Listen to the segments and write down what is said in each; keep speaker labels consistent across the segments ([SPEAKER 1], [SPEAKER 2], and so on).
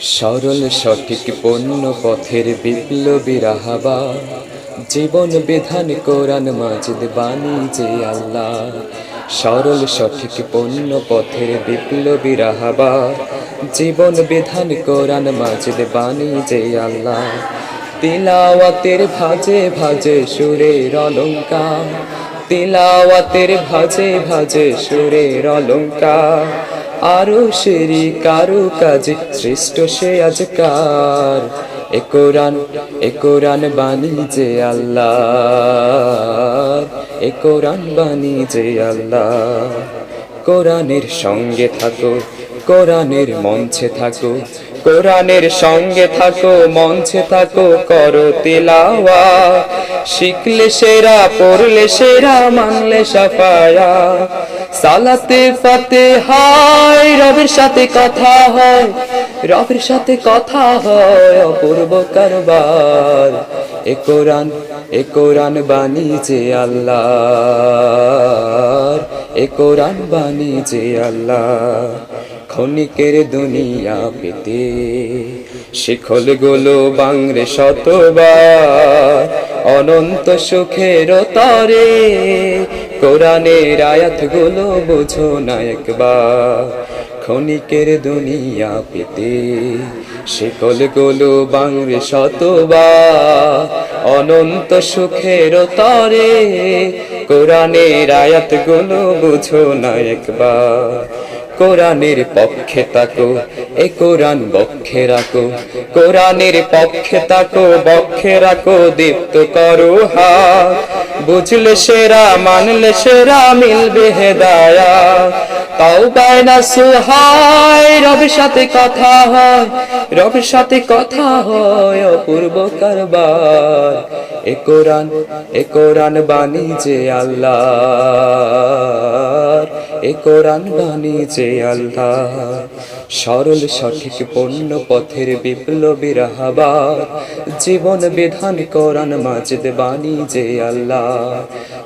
[SPEAKER 1] সরল সঠিক পণ্য পথের বিপ্লবী রাহাবা। জীবন বিধান কোরআন মাজিদ বাণী যে আল্লাহ। সরল সঠিক পণ্য পথের বিপ্লবী রাহাবা। জীবন বিধান কোরআন মাজিদ বাণী যে আল্লাহ। তিলাওয়াতের ভাজে ভাজে সুরের অলঙ্কার। তিলাওয়াতের ভাজে ভাজে সুরের অলঙ্কার। আরও সেরি কারও কাজে শ্রেষ্ঠ সে আজ কার? একোরান একোরান বাণী যে আল্লাহ একোরান বাণী যে আল্লাহ কোরআনের সঙ্গে থাকো, কোরআনের মঞ্চে থাকো কোরআনের সঙ্গে থাকো, মঞ্চে থাকো, করো তেলাওয়া। শিখলে সেরা, পড়লে সেরা, মানলে সাফায়া। সালাতে ফাতে হায় রবের সাথে কথা হয়। রবের সাথে কথা হয়, অপূর্ব কারবার। এ কোরআন এ কোরআন বাণী যে আল্লাহ। এ কোরআন বাণী যে আল্লাহ। ক্ষণিকের দুনিয়া পেতে। শিখল গোলো বাংরে শতবার, অনন্ত সুখের তরে। কোরআনের আয়াতগুলো বুঝো না একবার, ক্ষণিকের দুনিয়া পেতে। শিকল গোলো বাংরে শতবার, অনন্ত সুখের তরে। কোরআনের আয়াতগুলো বুঝো না একবার কোরআনের পক্ষে তাকো এ কোরআন বক্ষে রাখো। কোরআনের পক্ষে তাকো বক্ষে রাখো, দীপ্ত করো হাত। বুঝলে সেরা, মানলে সেরা, মিলবে হেদায়া তাও পায় না সুহায় রবের সাথে কথা হয়, রবের সাথে কথা হয়, অপূর্ব কারবার। এ কোরআন এ কোরআন বাণী যে আল্লাহ এ কোরআন বাণী আল্লাহ। সরল, সঠিক পণ্য পথের বিপ্লবী রাহাবার। জীবন বিধান, কোরআন মাজিদ বাণী যে আল্লাহ।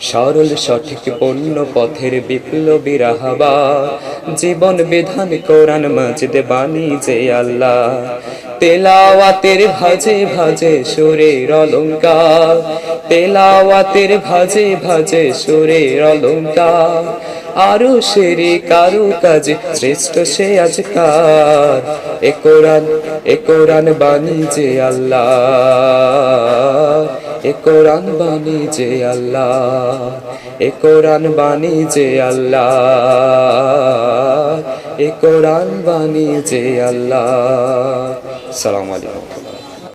[SPEAKER 1] সরল, সঠিক পণ্য পথের বিপ্লবী রাহাবার। জীবন বিধান, কোরআন মাজিদ বাণী যে আল্লাহ। তেলাওয়াতের ভাজে ভাজে সুরের অলঙ্কার তেলাওয়াতের ভাজে ভাজে সুরের অলঙ্কার আরও সেরে কারও কাজে শ্রেষ্ঠ সে আজকার। এ কোরআন এ কোরআন বাণী যে আল্লাহ। এ কোরআন বাণী যে আল্লাহ। এ কোরআন বাণী যে আল্লাহ। এ কোরআন বাণী যে আল্লাহ। সালাম আলাইকুম।